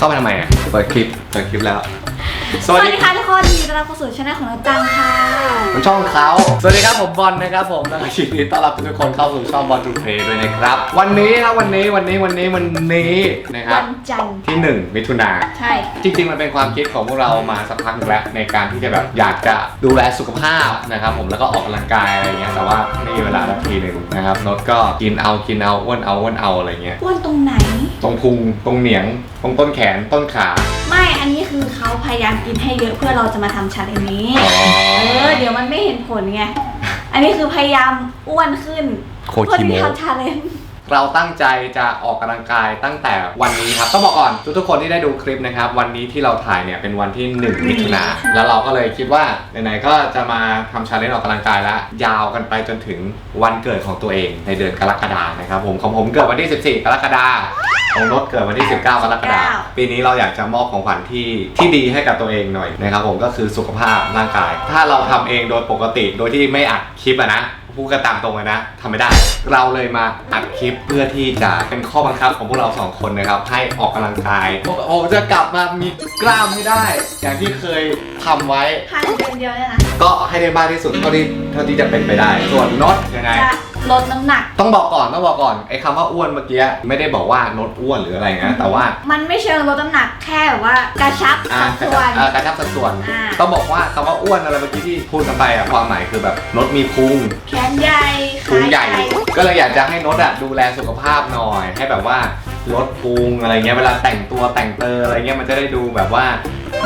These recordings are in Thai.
เข้ามาทำไมอะเปิดคลิปเปิดคลิปแล้วสสวัวัสสดีดีค่ะทุกคนยินดีต้อนรับเข้าสู่ช่องของน้องจังค่ะ มันช่องเขาสวัสดีครับผมบอลนะครับผมแล้วก็ยินดีต้อนรับทุกคนเข้าสู่ช่องบอลทูเพย์ด้วยนะครับ วันนี้ครับวันนี้วันนี้วันนี้วันนี้นะครับวันจันทร์ที่ 1 มิถุนา ใช่ จริงๆ มันเป็นความคิดของพวกเรามาสักพักหนึ่งแล้วในการที่จะแบบอยากจะดูแลสุขภาพนะครับผมแล้วก็ออกกำลังกายอะไรเงี้ยแต่ว่าไม่มีเวลาสักทีหนึ่งนะครับนดก็กินเอากินเอาอ้วนเอาอ้วนเอาอะไรเงี้ยอ้วนตรงไหน ตรงพุงตรงเหนียง ตรงต้นแขนต้นขา ไม่อันนี้คือเขาพยายามกินให้เยอะเพื่อเราจะมาทำชาเลนจ์นี้ อ๋อ เออ เดี๋ยวมันไม่เห็นผลไง อันนี้คือพยายามอ้วนขึ้นโคเพื่อคิโมที่ทำชาเลนจ์ เราตั้งใจจะออกกำลังกายตั้งแต่วันนี้ครับต้องบอกก่อนทุกๆคนที่ได้ดูคลิปนะครับ วันนี้ที่เราถ่ายเนี่ยเป็นวันที่ 1 มิถุนาแล้วเราก็เลยคิดว่าไหนๆก็จะมาทำชาเลนจ์ออกกำลังกายแล้วยาวกันไปจนถึงวันเกิดของตัวเองในเดือนกรกฎานะครับผมของผมเกิดวันที่ 14 กรกฎาของรถเกิดวันที่ 19 กรกฎาปีนี้เราอยากจะมอบของขวัญที่ที่ดีให้กับตัวเองหน่อยนะครับผมก็คือสุขภาพร่างกาย ถ้าเราทำเองโดยปกติโดยที่ไม่อัดคลิปอะนะ พูดกันตามตรงเลยนะทำไม่ได้ เราเลยมาอัดคลิปเพื่อที่จะเป็นข้อบังคับของพวกเราสองคนนะครับ ให้ออกกำลังกายผมจะกลับมามีกล้ามให้ได้ อย่างที่เคยทำไว้ ภายในเดือนเดียวเนี่ยนะ ก็ให้ได้มากที่สุดเท่าที่เท่าที่จะเป็นไปได้ ส่วนนดยังไง จะ ลดน้ำหนัก ต้องบอกก่อนต้องบอกก่อนไอ้คำว่าอ้วนเมื่อกี้ไม่ได้บอกว่านดอ้วนหรืออะไรนะแต่ว่ามันไม่เชิงลดน้ำหนักแค่แบบว่ากระชับอ่าสัดกระส่ชัวบน อ่ากระชับสัดส่วน อ่า ต้องบอกว่าคำว่าอ้วนอะไรเมื่อกี้ที่พูดกันไปอะความหมายคือแบบนดมีพุง แขนใหญ่พุงใหญ่ขาก็เลยอยากจะให้นดอะดูแลสุขภาพหน่อย ให้แบบว่าลดพุงอะไรเงี้ยเวลาแต่งตัวแต่งเตออะไรเงี้ยมันจะได้ดูแบบว่า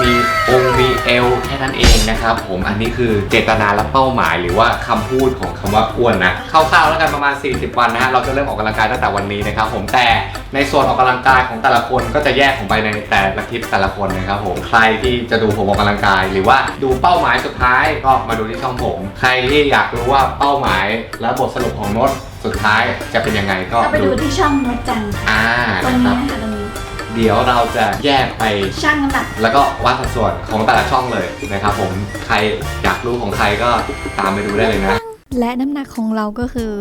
มีองค์มีเอวแค่นั้นเองนะครับผมอันนี้คือเจตนาและเป้าหมาย หรือว่าคำพูดของคำว่าอ้วนนะคร่าวๆแล้วกันประมาณ 40 วันนะฮะเราจะเริ่มออกกำลังกายตั้งแต่วันนี้นะครับผมแต่ในส่วนออกกำลังกายของแต่ละคนก็จะแยกออกไปในแต่ละคลิปแต่ละคนนะครับผมใครที่จะดูผมออกกำลังกาย หรือว่าดูเป้าหมายสุดท้ายก็มาดูที่ช่องผม ใครที่อยากรู้ว่าเป้าหมายและบทสรุปของโน้ตสุดท้ายจะเป็นยังไงก็ก็ไปดูที่ช่องนดจังค่ะอ่าตรงนะคนี้รับนะคะตรงนี้ เดี๋ยวเราจะแยกไปช่างน้ำหนัก แล้วก็วัดสัดส่วนของแต่ละช่องเลยนะครับผมใครอยากรู้ของใครก็ตามไปดูได้เลยนะ และน้ำหนักของเราก็คือ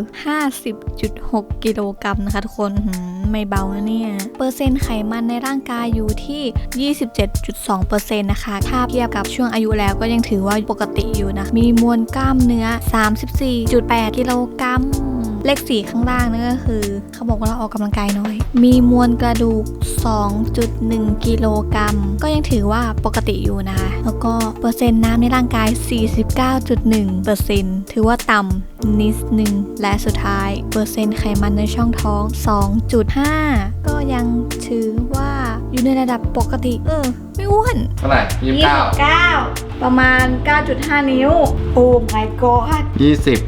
50.6 กิโลกรัมนะคะทุกคนหืมไม่เบานะเนี่ย เปอร์เซ็นต์ไขมันในร่างกายอยู่ที่ 27.2%นะคะถ้าเทียบกับช่วงอายุแล้วก็ยังถือว่าปกติอยู่นะ มีมวลกล้ามเนื้อ 34.8 กิโลกรัม เลขสีข้างล่างนั่นก็คือ เขาบอกว่าเราออกกำลังกายน้อย มีมวลกระดูก 2.1 กิโลกรัม ก็ยังถือว่าปกติอยู่นะคะ แล้วก็เปอร์เซ็นต์น้ำในร่างกาย 49.1เปอร์เซ็นต์ถือว่าต่ำนิดนึง และสุดท้าย เปอร์เซ็นต์ไขมันในช่องท้อง 2.5 ก็ยังถือว่าอยู่ในระดับปกติ เออ ไม่อ้วนเท่าไหร่ยี่สิบเก้า29ประมาณ 9.5 นิ้ว โอ้ my god ยี่สิบ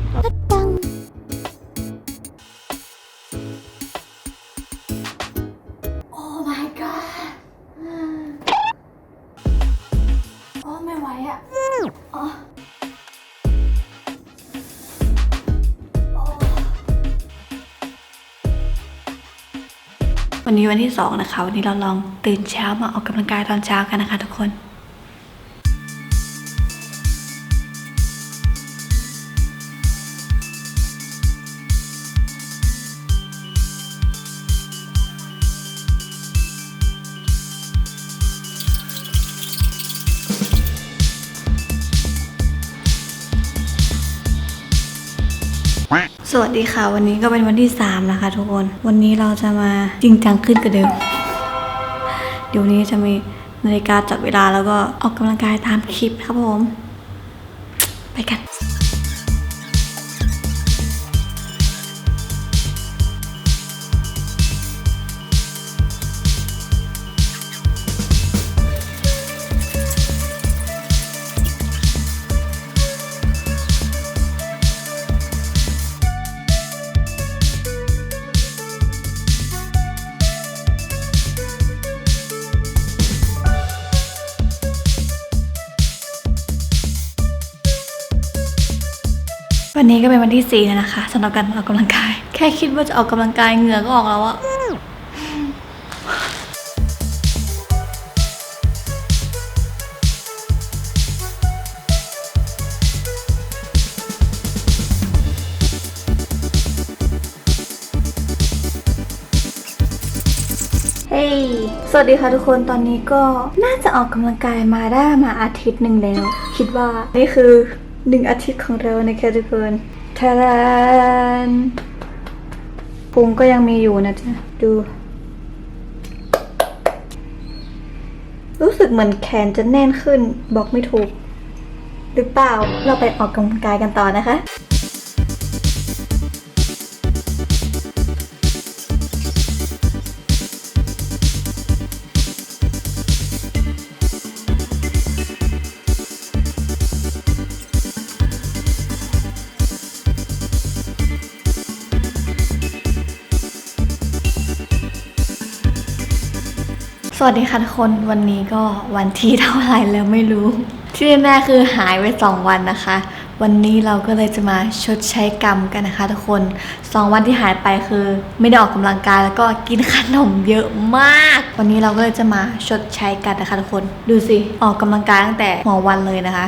วันนี้วันที่ 2 นะคะ วันนี้เราลองตื่นเช้ามาออกกำลังกายตอนเช้ากันนะคะทุกคน สวัสดีค่ะ วันนี้ก็เป็นวันที่ 3 นะคะทุกคน วันนี้เราจะมาจริงจังขึ้นกว่าเดิม เดี๋ยวนี้จะมีนาฬิกาจับเวลาแล้วก็ออกกำลังกายตามคลิปครับผม ไปกัน วันนี้ก็เป็นวันที่ 4 แล้วนะคะสำหรับการออกกำลังกาย แค่คิดว่าจะออกกำลังกายเหงื่อก็ออกแล้วอะเฮ้ยสวัสดีค่ะทุกคน ตอนนี้ก็น่าจะออกกำลังกายมาได้มาอาทิตย์หนึ่งแล้ว คิดว่านี่คือ หนึ่งอาทิตย์ของเรานะคะทุกคนทารานพุงก็ยังมีอยู่นะจ๊ะ ดู รู้สึกเหมือนแขนจะแน่นขึ้น บอกไม่ถูก หรือเปล่า เราไปออกกำลังกายกันต่อนะคะ วัสดีค่ะทุกคนวันนี้ก็วันที่เท่าไหร่แล้วไม่รู้ ที่แน่คือหายไปสองวันนะคะ วันนี้เราก็เลยจะมาชดใช้กรรมกันนะคะ ทุกคนสองวันที่หายไปคือ ไม่ได้ออกกำลังกายแล้วก็กินขนมเยอะมาก วันนี้เราก็เลยจะมาชดใช้กันนะคะทุกคน ดูสิออกกำลังกายตั้งแต่หัววันเลยนะคะ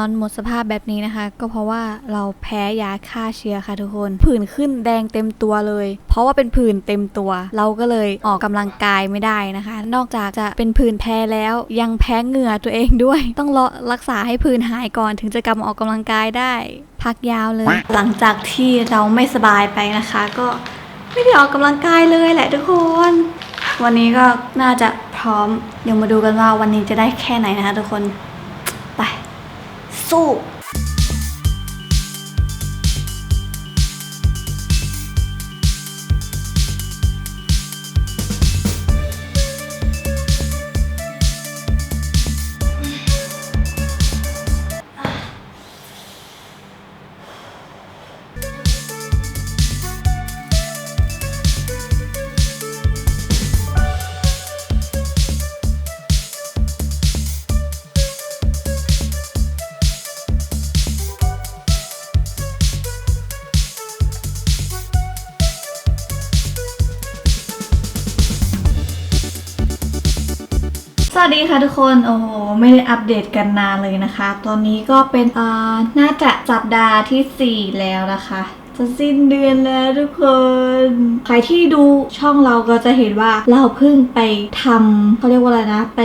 อนหมดสภาพแบบนี้นะคะ ก็เพราะว่าเราแพ้ยาฆ่าเชื้อค่ะทุกคน ผื่นขึ้นแดงเต็มตัวเลย เพราะว่าเป็นผื่นเต็มตัว เราก็เลยออกกำลังกายไม่ได้นะคะ นอกจากจะเป็นผื่นแพ้แล้วยังแพ้เหงื่อตัวเองด้วย ต้องรอรักษาให้ผื่นหายก่อนถึงจะกลับมาออกกำลังกายได้ พักยาวเลย หลังจากที่เราไม่สบายไปนะคะ ก็ไม่ได้ออกกำลังกายเลยแหละทุกคน วันนี้ก็น่าจะพร้อม เดี๋ยวมาดูกันว่าวันนี้จะได้แค่ไหนนะคะทุกคน สู้ สวัสดีค่ะทุกคน โอ้โห ไม่ได้อัปเดตกันนานเลยนะคะ ตอนนี้ก็เป็นอ่าน่าจะสัปดาห์ที่ 4 แล้วนะคะจะสิ้นเดือนแล้วทุกคน ใครที่ดูช่องเราก็จะเห็นว่าเราเพิ่งไปทำเขาเรียกว่าอะไรนะ ไป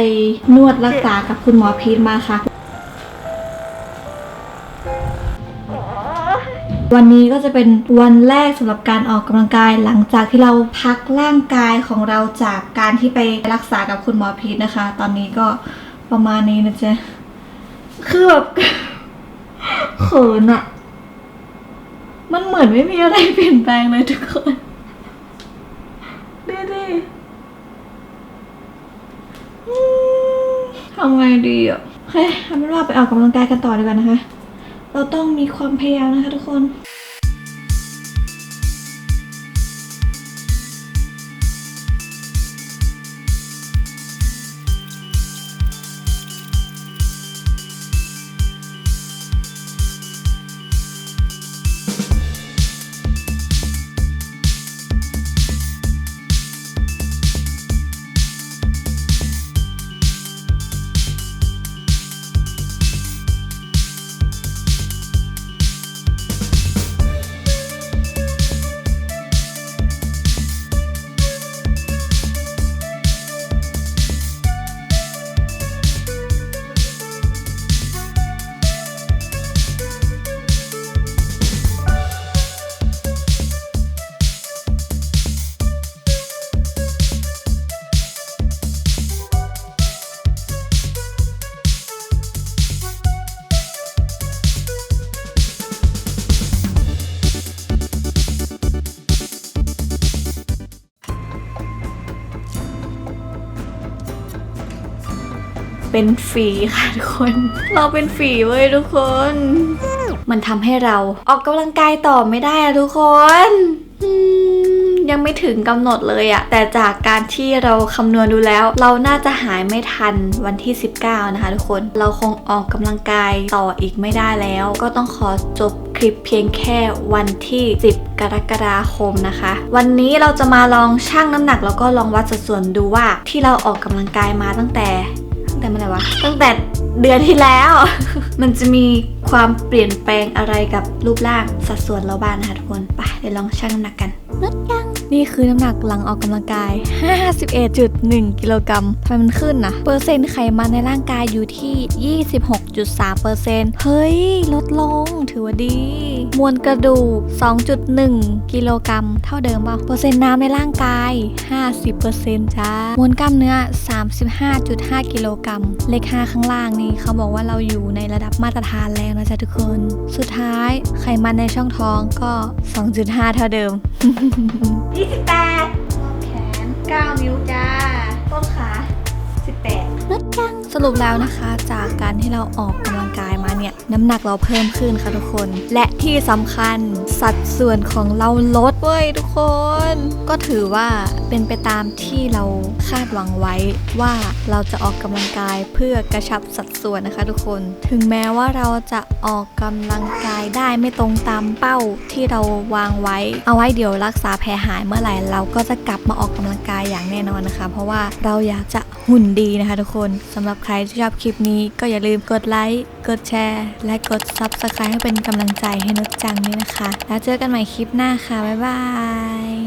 นวดรักษากับคุณหมอพีทมาค่ะ วันนี้ก็จะเป็นวันแรกสำหรับการออกกำลังกายหลังจากที่เราพักร่างกายของเราจากการที่ไปรักษากับคุณหมอพีทนะคะ ตอนนี้ก็ประมาณนี้นะจ๊ะคือแบบเขินอะมันเหมือนไม่มีอะไรเปลี่ยนแปลงเลยทุกคนดูดิทำไงดีอะเฮ้ยเอาเป็นว่าไปออกกำลังกายกันต่อดีกว่านะคะ เราต้องมีความพยายามนะคะทุกคน ฝีค่ะทุกคน เราเป็นฝีเว้ยทุกคน มันทำให้เราออกกำลังกายต่อไม่ได้อะทุกคนยังไม่ถึงกำหนดเลยอะแต่จากการที่เราคำนวณดูแล้ว เราน่าจะหายไม่ทันวันที่ 19 นะคะทุกคน เราคงออกกำลังกายต่ออีกไม่ได้แล้ว ก็ต้องขอจบคลิปเพียงแค่วันที่ 10 กรกฎาคมนะคะ วันนี้เราจะมาลองชั่งน้ำหนักแล้วก็ลองวัดสัดส่วนดูว่าที่เราออกกำลังกายมาตั้งแต่ แต่เมื่อไหร่วะ ตั้งแต่เดือนที่แล้ว มันจะมีความเปลี่ยนแปลงอะไรกับรูปร่างสัดส่วนเราบ้างนะคะทุกคน ไปเดี๋ยวลองชั่งน้ำหนักกันนี่คือน้ำหนักหลังออกกำลังกาย 51.1 กิโลกรัมทำไมมันขึ้นนะเปอร์เซ็นต์ไขมันในร่างกายอยู่ที่ 26.3เปอร์เซ็นต์เฮ้ย ลดลง ถือว่าดี มวลกระดูก 2.1 กิโลกรัมเท่าเดิมป่ะเปอร์เซ็นต์น้ำในร่างกาย 50เปอร์เซ็นต์จ้ามวลกล้ามเนื้อ 35.5 กิโลกรัม เลข5ข้างล่างนี่เขาบอกว่าเราอยู่ในระดับมาตรฐานแล้วนะจ๊ะทุกคน สุดท้ายไขมันในช่องท้องก็ 2.5 เท่าเดิม 28แขน9นิ้วจ้า ต้นขา 18สรุปแล้วนะคะ จากการที่เราออกกำลังกายมา เนี่ยน้ำหนักเราเพิ่มขึ้นค่ะทุกคน และที่สำคัญสัดส่วนของเราลดเว้ยทุกคน ก็ถือว่าเป็นไปตามที่เราคาดหวังไว้ว่าเราจะออกกำลังกายเพื่อกระชับสัดส่วนนะคะทุกคน ถึงแม้ว่าเราจะออกกำลังกายได้ไม่ตรงตามเป้าที่เราวางไว้ เอาไว้เดี๋ยวรักษาแผลหายเมื่อไหร่เราก็จะกลับมาออกกำลังกายอย่างแน่นอนนะคะ เพราะว่าเราอยากจะ หุ่นดีนะคะทุกคนสำหรับใครที่ชอบคลิปนี้ก็อย่าลืมกดไลค์กดแชร์ และกด Subscribe ให้เป็นกำลังใจให้นุชจังด้วยนะคะ แล้วเจอกันใหม่คลิปหน้าค่ะ บ๊ายบาย